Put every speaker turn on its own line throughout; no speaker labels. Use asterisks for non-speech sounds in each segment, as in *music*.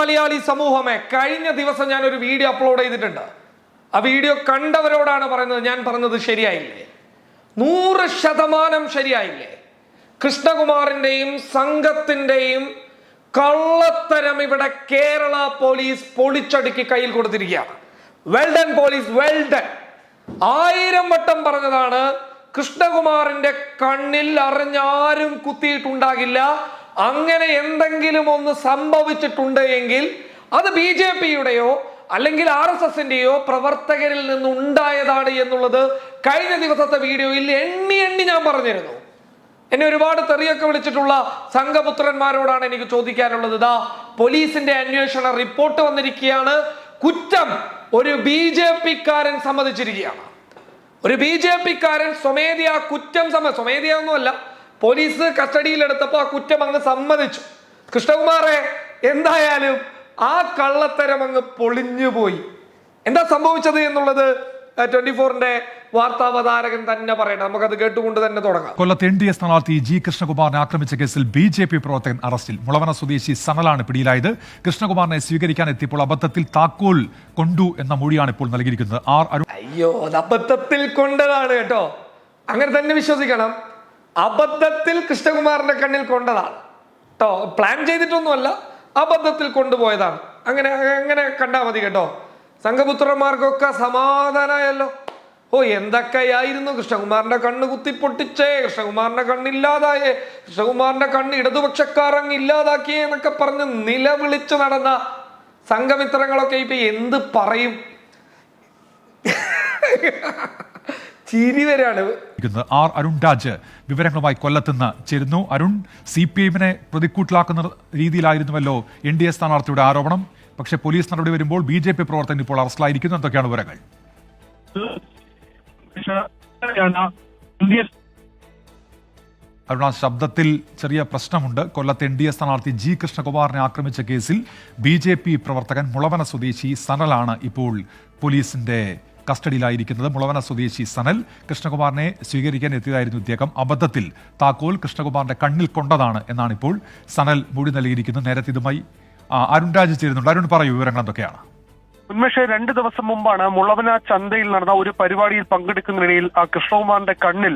മലയാളി സമൂഹമേ കഴിഞ്ഞ ദിവസം ഞാൻ ഒരു വീഡിയോ അപ്ലോഡ് ചെയ്തിട്ടുണ്ട്. ആ വീഡിയോ കണ്ടവരോടാണ് പറയുന്നത് ഞാൻ പറഞ്ഞത് ശരിയായില്ലേ? നൂറ് ശതമാനം ശരിയായില്ലേ? കൃഷ്ണകുമാറിന്റെയും സംഘത്തിന്റെയും കള്ളത്തരം ഇവിടെ കേരള പോലീസ് പൊളിച്ചടുക്കി കയ്യിൽ കൊടുത്തിരിക്കുകയാണ്. വെൽഡൻ പോലീസ് വെൽഡൻ ആയിരം വട്ടം പറഞ്ഞതാണ് കൃഷ്ണകുമാറിന്റെ കണ്ണിൽ അറിഞ്ഞാരും കുത്തിയിട്ടുണ്ടാകില്ല അങ്ങനെ എന്തെങ്കിലും ഒന്ന് സംഭവിച്ചിട്ടുണ്ട് എങ്കിൽ അത് ബി ജെ പിയുടെയോ അല്ലെങ്കിൽ ആർ എസ് എസിന്റെയോ പ്രവർത്തകരിൽ നിന്ന് ഉണ്ടായതാണ് എന്നുള്ളത് കഴിഞ്ഞ ദിവസത്തെ വീഡിയോയിൽ എണ്ണി എണ്ണി ഞാൻ പറഞ്ഞിരുന്നു. എന്നെ ഒരുപാട് തെറിയൊക്കെ വിളിച്ചിട്ടുള്ള സംഘപുത്രന്മാരോടാണ് എനിക്ക് ചോദിക്കാനുള്ളത്. ഇതാ പോലീസിന്റെ അന്വേഷണ റിപ്പോർട്ട് വന്നിരിക്കുകയാണ്. കുറ്റം ഒരു ബി ജെ പിക്കാരൻ സമ്മതിച്ചിരിക്കുകയാണ്. ഒരു ബി ജെ പിക്കാരൻ സ്വമേധിയാ കുറ്റം സമ്മ സ്വമേധിയാ ഒന്നുമല്ല. പോലീസ് കസ്റ്റഡിയിലെടുത്തപ്പോൾ ആ കുറ്റം അങ്ങ് സമ്മതിച്ചു. കൃഷ്ണകുമാറെ എന്തായാലും ആ കള്ളത്തരം അങ്ങ് പൊളിഞ്ഞുപോയി. എന്താ സംഭവിച്ചത് എന്നുള്ളത് ട്വന്റി ഫോറിന്റെ വാർത്താവതാരകൻ തന്നെ പറയണം നമുക്കത് കേട്ടുകൊണ്ട് തന്നെ തുടങ്ങാം.
കൊല്ലത്ത് എൻ ഡി എ സ്ഥാനാർത്ഥി ജി കൃഷ്ണകുമാറിനെ ആക്രമിച്ച കേസിൽ ബി ജെ പി പ്രവർത്തകൻ അറസ്റ്റിൽ. മുളവന സ്വദേശി സനലാണ് പിടിയിലായത്. കൃഷ്ണകുമാറിനെ സ്വീകരിക്കാൻ എത്തിയപ്പോൾ അബദ്ധത്തിൽ താക്കോൽ കൊണ്ടു എന്ന മൊഴിയാണ് ഇപ്പോൾ നൽകിയിരിക്കുന്നത്. ആർ
അയ്യോ അത് അബദ്ധത്തിൽ കൊണ്ടതാണ് കേട്ടോ. അങ്ങനെ തന്നെ വിശ്വസിക്കണം. അബദ്ധത്തിൽ കൃഷ്ണകുമാറിന്റെ കണ്ണിൽ കൊണ്ടതാണ്. കേട്ടോ പ്ലാൻ ചെയ്തിട്ടൊന്നുമല്ല അബദ്ധത്തിൽ കൊണ്ടുപോയതാണ്. അങ്ങനെ അങ്ങനെ കണ്ടാൽ മതി കേട്ടോ. സംഘപുത്രന്മാർക്കൊക്കെ സമാധാനമായല്ലോ ഓ എന്തൊക്കെയായിരുന്നു? കൃഷ്ണകുമാറിന്റെ കണ്ണ് കുത്തിപ്പൊട്ടിച്ചേ കൃഷ്ണകുമാറിന്റെ കണ്ണില്ലാതായേ കൃഷ്ണകുമാറിന്റെ കണ്ണ് ഇടതുപക്ഷക്കാരങ്ങ് ഇല്ലാതാക്കിയേ എന്നൊക്കെ പറഞ്ഞ് നിലവിളിച്ചു നടന്ന സംഘമിത്രങ്ങളൊക്കെ ഇപ്പൊ എന്ത് പറയും? *laughs* ചിരി വരാണ്.
ആർ അരുൺ രാജ് വിവരങ്ങളുമായി കൊല്ലത്തുനിന്ന് ചേരുന്നു. അരുൺ സി പി എമ്മിനെ പ്രതിക്കൂട്ടിലാക്കുന്ന രീതിയിലായിരുന്നുവല്ലോ എൻ ഡി എ സ്ഥാനാർത്ഥിയുടെ ആരോപണം. പക്ഷെ പോലീസ് നടപടി വരുമ്പോൾ ബി ജെ പി പ്രവർത്തകൻ ഇപ്പോൾ അറസ്റ്റിലായിരിക്കുന്നു. എന്തൊക്കെയാണ് വിവരങ്ങൾ? അരുണ ശബ്ദത്തിൽ ചെറിയ പ്രശ്നമുണ്ട്. കൊല്ലത്ത് എൻ ഡി എ സ്ഥാനാർത്ഥി ജി കൃഷ്ണകുമാറിനെ ആക്രമിച്ച കേസിൽ ബി ജെ പി പ്രവർത്തകൻ മുളവന സ്വദേശി സനലാണ് ഇപ്പോൾ പോലീസിന്റെ കസ്റ്റഡിയിലായിരിക്കുന്നത് മുളവന സ്വദേശി സനൽ കൃഷ്ണകുമാറിനെ സ്വീകരിക്കാൻ എത്തിയതായിരുന്നു ഇദ്ദേഹം. അബദ്ധത്തിൽ താക്കോൽ കൃഷ്ണകുമാറിന്റെ കണ്ണിൽ കൊണ്ടതാണ് എന്നാണ് ഇപ്പോൾ സനൽ മൊഴി നൽകിയിരിക്കുന്നത് നേരത്തെ ഇതുമായി അരുൺ രാജ് ചേരുന്നുണ്ട്. അരുൺ പറയൂ വിവരങ്ങൾ എന്തൊക്കെയാണ്?
ഉന്മേഷ് രണ്ട് ദിവസം മുമ്പാണ് മുളവന ചന്തയിൽ നടന്ന ഒരു പരിപാടിയിൽ പങ്കെടുക്കുന്നതിനിടയിൽ ആ കൃഷ്ണകുമാറിന്റെ കണ്ണിൽ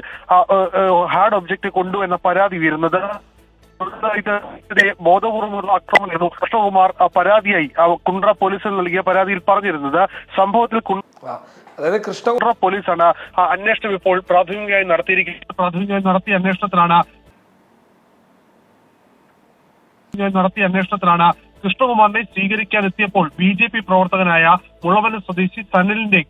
ഹാർഡ് ഒബ്ജക്റ്റ് കൊണ്ടു എന്ന പരാതി ഉയരുന്നത്. ഇത് ബോധപൂർവമുള്ള ആക്രമണമായിരുന്നു കൃഷ്ണകുമാർ പരാതിയായി കുണ്ട്ര പോലീസിൽ നൽകിയ പരാതിയിൽ പറഞ്ഞിരുന്നത് സംഭവത്തിൽ
അതായത് കൃഷ്ണകുണ്ട്ര
പോലീസാണ് അന്വേഷണം ഇപ്പോൾ പ്രാഥമികമായി നടത്തിയിരിക്കുന്നത്. പ്രാഥമികമായി നടത്തിയ അന്വേഷണത്തിലാണ് നടത്തിയ അന്വേഷണത്തിലാണ് കൃഷ്ണകുമാറിനെ സ്വീകരിക്കാൻ എത്തിയപ്പോൾ ബി ജെ പി പ്രവർത്തകനായ മുളവന സ്വദേശി സനലിന്റെ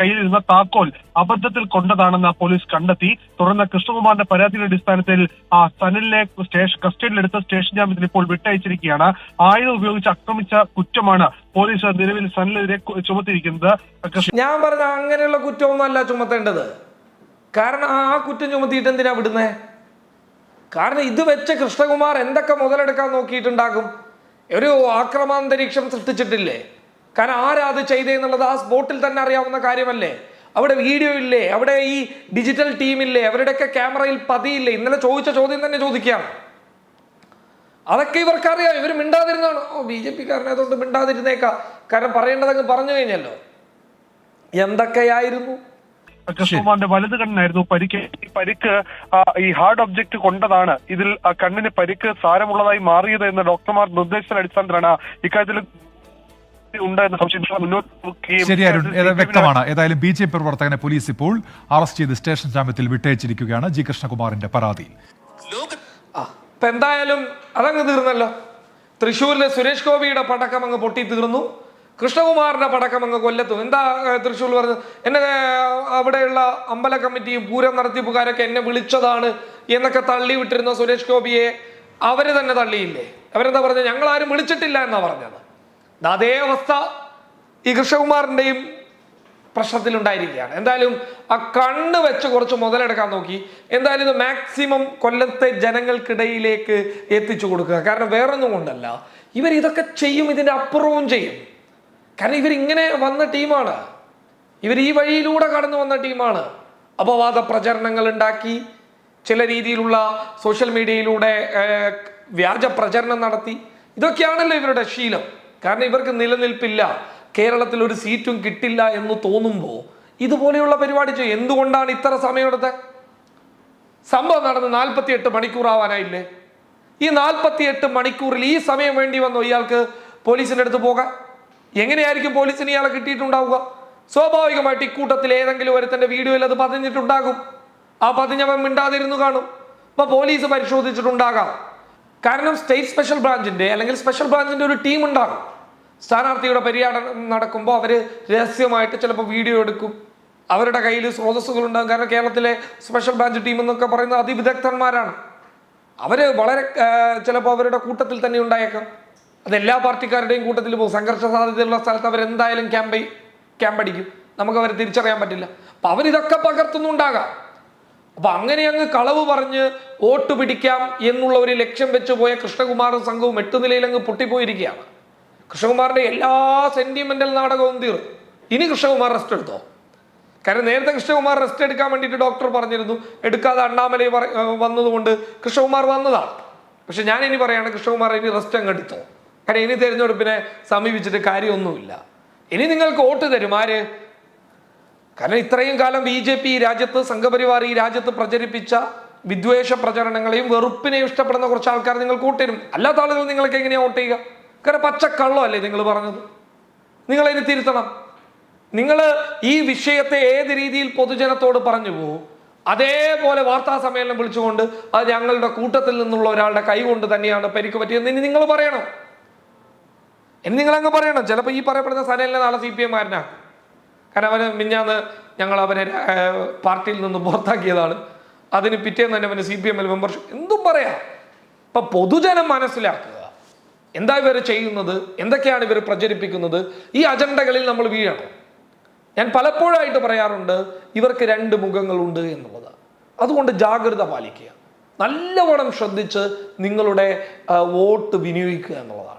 കയ്യിലിരുന്ന താക്കോൽ അബദ്ധത്തിൽ കൊണ്ടതാണെന്ന് പോലീസ് കണ്ടെത്തി. തുടർന്ന് കൃഷ്ണകുമാറിന്റെ പരാതിയുടെ അടിസ്ഥാനത്തിൽ ആ സനലിനെ സ്റ്റേഷൻ കസ്റ്റഡിയിലെടുത്ത് സ്റ്റേഷൻ ജാമ്യത്തിൽ ഇപ്പോൾ വിട്ടയച്ചിരിക്കുകയാണ്. ആയുധം ഉപയോഗിച്ച് ആക്രമിച്ച കുറ്റമാണ് പോലീസ് നിലവിൽ സനലിനെതിരെ ചുമത്തിയിരിക്കുന്നത്.
ഞാൻ പറഞ്ഞ അങ്ങനെയുള്ള കുറ്റമൊന്നും അല്ല ചുമത്തേണ്ടത്. കാരണം ആ കുറ്റം ചുമത്തിയിട്ട് എന്തിനാ വിടുന്നേ? കാരണം ഇത് വെച്ച് കൃഷ്ണകുമാർ എന്തൊക്കെ മുതലെടുക്കാൻ നോക്കിയിട്ടുണ്ടാകും? ഒരു ആക്രമാന്തരീക്ഷം സൃഷ്ടിച്ചിട്ടില്ലേ? കാരണം ആരാ അത് ചെയ്തതെന്നുള്ളത് ആ സ്പോട്ടിൽ തന്നെ അറിയാവുന്ന കാര്യമല്ലേ? അവിടെ വീഡിയോ ഇല്ലേ? അവിടെ ഈ ഡിജിറ്റൽ ടീമില്ലേ അവരുടെയൊക്കെ ക്യാമറയിൽ പതിയില്ലേ? ഇന്നലെ ചോദിച്ച ചോദ്യം തന്നെ ചോദിക്കുകയാണ്. അതൊക്കെ ഇവർക്കറിയാം ഇവർ മിണ്ടാതിരുന്നാണ് ഓ ബി ജെ പിക്കാരനായതുകൊണ്ട് മിണ്ടാതിരുന്നേക്കാം. കാരണം പറയേണ്ടതങ്ങ് പറഞ്ഞു കഴിഞ്ഞല്ലോ. എന്തൊക്കെയായിരുന്നു?
കൃഷ്ണകുമാറിന്റെ വലത് കണ്ണിനായിരുന്നു പരിക്ക്. ഈ പരിക്ക് ഈ ഹാർഡ് ഒബ്ജക്ട് കൊണ്ടതാണ് ഇതിൽ ആ കണ്ണിന് പരിക്ക് സാരമുള്ളതായി മാറിയത് എന്ന് ഡോക്ടർമാർ നിർദ്ദേശത്തിന്റെ അടിസ്ഥാനത്തിലാണ് ഇക്കാര്യത്തിൽ
ശരി അരുൺ. വ്യക്തമാണ്. ഏതായാലും ബി ജെ പി പ്രവർത്തകനെ പോലീസ് ഇപ്പോൾ അറസ്റ്റ് ചെയ്ത് സ്റ്റേഷൻ ജാമ്യത്തിൽ വിട്ടയച്ചിരിക്കുകയാണ് ജി കൃഷ്ണകുമാറിന്റെ
പരാതി. ഇപ്പൊ എന്തായാലും അതങ്ങ് തീർന്നല്ലോ. തൃശൂരിലെ സുരേഷ് ഗോപിയുടെ പടക്കം അങ്ങ് പൊട്ടി തീർന്നു കൃഷ്ണകുമാറിന്റെ പടക്കം അങ്ങ് കൊല്ലത്തും. എന്താ തൃശ്ശൂർ പറഞ്ഞത് എന്നെ അവിടെയുള്ള അമ്പല കമ്മിറ്റിയും പൂരം നടത്തിപ്പുകാരൊക്കെ എന്നെ വിളിച്ചതാണ് എന്നൊക്കെ തള്ളി വിട്ടിരുന്ന സുരേഷ് ഗോപിയെ അവർ തന്നെ തള്ളിയില്ലേ? അവരെന്താ പറഞ്ഞത്? ഞങ്ങൾ ആരും വിളിച്ചിട്ടില്ല എന്നാ പറഞ്ഞത്. അതേ അവസ്ഥ ഈ കൃഷ്ണകുമാറിന്റെയും പ്രശ്നത്തിലുണ്ടായിരിക്കുകയാണ് എന്തായാലും ആ കണ്ണ് വെച്ച് കുറച്ച് മുതലെടുക്കാൻ നോക്കി. എന്തായാലും ഇത് മാക്സിമം കൊല്ലത്തെ ജനങ്ങൾക്കിടയിലേക്ക് എത്തിച്ചു കൊടുക്കുക. കാരണം വേറൊന്നും കൊണ്ടല്ല. ഇവർ ഇതൊക്കെ ചെയ്യും ഇതിന്റെ അപ്പുറവും ചെയ്യും. കാരണം ഇവരിങ്ങനെ വന്ന ടീമാണ്. ഇവർ ഈ വഴിയിലൂടെ കടന്നു വന്ന ടീമാണ്. അപവാദ പ്രചരണങ്ങൾ ഉണ്ടാക്കി ചില രീതിയിലുള്ള സോഷ്യൽ മീഡിയയിലൂടെ വ്യാജ പ്രചരണം നടത്തി. ഇതൊക്കെയാണല്ലോ ഇവരുടെ ശീലം. കാരണം ഇവർക്ക് നിലനിൽപ്പില്ല. കേരളത്തിൽ ഒരു സീറ്റും കിട്ടില്ല എന്ന് തോന്നുമ്പോൾ ഇതുപോലെയുള്ള പരിപാടി ചെയ്യും. എന്തുകൊണ്ടാണ് ഇത്ര സമയമെടുത്തത് സംഭവം നടന്ന് നാൽപ്പത്തി എട്ട് മണിക്കൂർ ആവാനായില്ലേ ഈ നാൽപ്പത്തി എട്ട് മണിക്കൂറിൽ ഈ സമയം വേണ്ടി വന്നോ ഇയാൾക്ക് പോലീസിന്റെ അടുത്ത് പോകാൻ എങ്ങനെയായിരിക്കും പോലീസിന് ഇയാളെ കിട്ടിയിട്ടുണ്ടാവുക? സ്വാഭാവികമായിട്ട് ഇക്കൂട്ടത്തിൽ ഏതെങ്കിലും ഒരുത്തന്റെ വീഡിയോയിൽ അത് പതിഞ്ഞിട്ടുണ്ടാകും. ആ പതിഞ്ഞവൻ മിണ്ടാതിരുന്നു കാണും. അപ്പോൾ പോലീസ് പരിശോധിച്ചിട്ടുണ്ടാകാം. കാരണം സ്റ്റേറ്റ് സ്പെഷ്യൽ ബ്രാഞ്ചിന്റെ അല്ലെങ്കിൽ സ്പെഷ്യൽ ബ്രാഞ്ചിന്റെ ഒരു ടീം ഉണ്ടാകും. സ്ഥാനാർത്ഥിയുടെ പര്യടനം നടക്കുമ്പോൾ അവർ രഹസ്യമായിട്ട് ചിലപ്പോൾ വീഡിയോ എടുക്കും. അവരുടെ കയ്യിൽ സ്രോതസ്സുകൾ ഉണ്ടാകും. കാരണം കേരളത്തിലെ സ്പെഷ്യൽ ബ്രാഞ്ച് ടീം എന്നൊക്കെ പറയുന്ന അതിവിദഗ്ധന്മാരാണ്. അവർ വളരെ ചിലപ്പോൾ അവരുടെ കൂട്ടത്തിൽ തന്നെ ഉണ്ടായേക്കാം. അത് എല്ലാ പാർട്ടിക്കാരുടെയും കൂട്ടത്തിൽ പോകും. സംഘർഷ സാധ്യതയുള്ള സ്ഥലത്ത് അവരെന്തായാലും ക്യാമ്പ് ക്യാമ്പടിക്കും നമുക്ക് അവരെ തിരിച്ചറിയാൻ പറ്റില്ല. അപ്പൊ അവരിതൊക്കെ പകർത്തുന്നുണ്ടാകാം. അപ്പൊ അങ്ങനെ അങ്ങ് കളവ് പറഞ്ഞ് വോട്ട് പിടിക്കാം എന്നുള്ള ഒരു ലക്ഷ്യം വെച്ച് പോയ കൃഷ്ണകുമാറും സംഘവും എട്ട് നിലയിൽ അങ്ങ് പൊട്ടിപ്പോയിരിക്കുകയാണ്. കൃഷ്ണകുമാറിന്റെ എല്ലാ സെന്റിമെന്റൽ നാടകവും തീർന്നു. ഇനി കൃഷ്ണകുമാർ റെസ്റ്റ് എടുത്തോ? കാരണം നേരത്തെ കൃഷ്ണകുമാർ റെസ്റ്റ് എടുക്കാൻ വേണ്ടിയിട്ട് ഡോക്ടർ പറഞ്ഞിരുന്നു. എടുക്കാതെ അണ്ണാമലൈ വന്നതുകൊണ്ട് കൃഷ്ണകുമാർ വന്നതാണ്. പക്ഷെ ഞാൻ ഇനി പറയാണ് കൃഷ്ണകുമാർ ഇനി റെസ്റ്റ് അങ്ങ് എടുത്തോ? കാരണം ഇനി തെരഞ്ഞെടുപ്പിനെ സമീപിച്ചിട്ട് കാര്യമൊന്നുമില്ല. ഇനി നിങ്ങൾക്ക് വോട്ട് തരും. ആര്? കാരണം ഇത്രയും കാലം ബി ജെ പി രാജ്യത്ത് സംഘപരിവാർ ഈ രാജ്യത്ത് പ്രചരിപ്പിച്ച വിദ്വേഷ പ്രചരണങ്ങളെയും വെറുപ്പിനെയും ഇഷ്ടപ്പെടുന്ന കുറച്ച് ആൾക്കാർ നിങ്ങൾ കൂട്ടരും. അല്ലാത്ത ആളുകൾ നിങ്ങൾക്ക് എങ്ങനെയാണ് വോട്ട് ചെയ്യുക? കാരണം പച്ചക്കള്ളമല്ലേ നിങ്ങൾ പറഞ്ഞത്? നിങ്ങൾ ഇനി തിരുത്തണം. നിങ്ങൾ ഈ വിഷയത്തെ ഏത് രീതിയിൽ പൊതുജനത്തോട് പറഞ്ഞു പോകും അതേപോലെ വാർത്താ സമ്മേളനം വിളിച്ചുകൊണ്ട് അത് ഞങ്ങളുടെ കൂട്ടത്തിൽ നിന്നുള്ള ഒരാളുടെ കൈ കൊണ്ട് തന്നെയാണ് പരിക്ക് പറ്റിയെന്ന് ഇനി നിങ്ങൾ പറയണം? ഇനി നിങ്ങൾ അങ്ങ് പറയണം. ചിലപ്പോൾ ഈ പറയപ്പെടുന്ന സനലിനെ നാളെ സി പി എമ്മാരനാക്കും കാരണം അവന് മിഞ്ഞാന്ന് ഞങ്ങൾ അവനെ പാർട്ടിയിൽ നിന്ന് പുറത്താക്കിയതാണ്. അതിന് പിറ്റേന്ന് തന്നെ അവന് സി പി എമ്മിൽ മെമ്പർഷിപ്പ് എന്തും പറയാം. ഇപ്പൊ പൊതുജനം മനസ്സിലാക്കുക. എന്താ ഇവർ ചെയ്യുന്നത്? എന്തൊക്കെയാണ് ഇവർ പ്രചരിപ്പിക്കുന്നത്? ഈ അജണ്ടകളിൽ നമ്മൾ വീഴണം. ഞാൻ പലപ്പോഴായിട്ട് പറയാറുണ്ട് ഇവർക്ക് രണ്ട് മുഖങ്ങളുണ്ട് എന്നുള്ളത്. അതുകൊണ്ട് ജാഗ്രത പാലിക്കുക. നല്ലവണ്ണം ശ്രദ്ധിച്ച് നിങ്ങളുടെ വോട്ട് വിനിയോഗിക്കുക എന്നുള്ളതാണ്.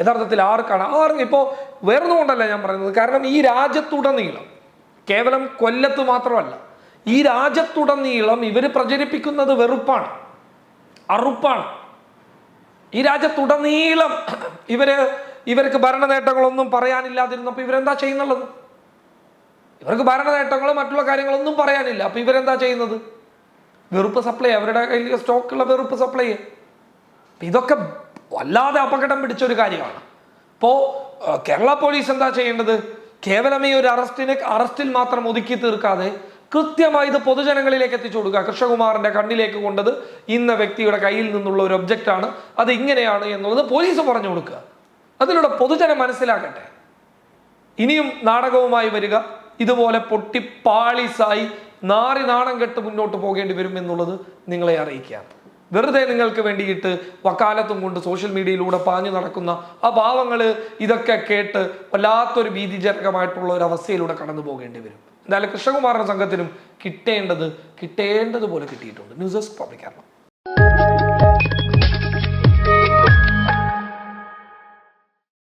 യഥാർത്ഥത്തിൽ ആർക്കാണ്? ആർ ഇപ്പോൾ വേറൊന്നും കൊണ്ടല്ല ഞാൻ പറയുന്നത്. കാരണം ഈ രാജ്യത്തുടനീളം കേവലം കൊല്ലത്ത് മാത്രമല്ല ഈ രാജ്യത്തുടനീളം ഇവർ പ്രചരിപ്പിക്കുന്നത് വെറുപ്പാണ് അറുപ്പാണ്. ഈ രാജ്യത്തുടനീളം ഇവർ ഇവർക്ക് ഭരണ നേട്ടങ്ങളൊന്നും പറയാനില്ലാതിരുന്നപ്പോൾ ഇവരെന്താ ചെയ്യുന്നുള്ളത്? ഇവർക്ക് ഭരണ നേട്ടങ്ങളോ മറ്റുള്ള കാര്യങ്ങളൊന്നും പറയാനില്ല. അപ്പൊ ഇവരെന്താ ചെയ്യുന്നത്? വെറുപ്പ് സപ്ലൈ അവരുടെ കയ്യിൽ സ്റ്റോക്കുള്ള വെറുപ്പ് സപ്ലൈ. ഇതൊക്കെ വല്ലാതെ അപകടം പിടിച്ച ഒരു കാര്യമാണ്. ഇപ്പോ കേരള പോലീസ് എന്താ ചെയ്യേണ്ടത്? കേവലം ഈ ഒരു അറസ്റ്റിന് അറസ്റ്റിൽ മാത്രം ഒതുക്കി തീർക്കാതെ കൃത്യമായി ഇത് പൊതുജനങ്ങളിലേക്ക് എത്തിച്ചു കൊടുക്കുക. കൃഷ്ണകുമാറിന്റെ കണ്ണിലേക്ക് കൊണ്ടത് ഇന്ന വ്യക്തിയുടെ കയ്യിൽ നിന്നുള്ള ഒരു ഒബ്ജക്റ്റ് ആണ്. അത് ഇങ്ങനെയാണ് എന്നുള്ളത് പോലീസ് പറഞ്ഞു കൊടുക്കുക. അതിലൂടെ പൊതുജനം മനസ്സിലാക്കട്ടെ ഇനിയും നാടകവുമായി വരിക. ഇതുപോലെ പൊട്ടിപ്പാളിസായി നാറി നാണം കെട്ട് മുന്നോട്ട് പോകേണ്ടി വരും എന്നുള്ളത് നിങ്ങളെ അറിയിക്കുകയാണ്. വെറുതെ നിങ്ങൾക്ക് വേണ്ടിയിട്ട് വക്കാലത്തും കൊണ്ട് സോഷ്യൽ മീഡിയയിലൂടെ പാഞ്ഞു നടക്കുന്ന ആ ഭാവങ്ങൾ ഇതൊക്കെ കേട്ട് വല്ലാത്തൊരു ഭീതിജനകമായിട്ടുള്ള ഒരു അവസ്ഥയിലൂടെ കടന്നു പോകേണ്ടി വരും. എന്തായാലും കൃഷ്ണകുമാറിന്റെ സംഘത്തിനും കിട്ടേണ്ടത് കിട്ടേണ്ടതുപോലെ കിട്ടിയിട്ടുണ്ട്. News desk public Keralam.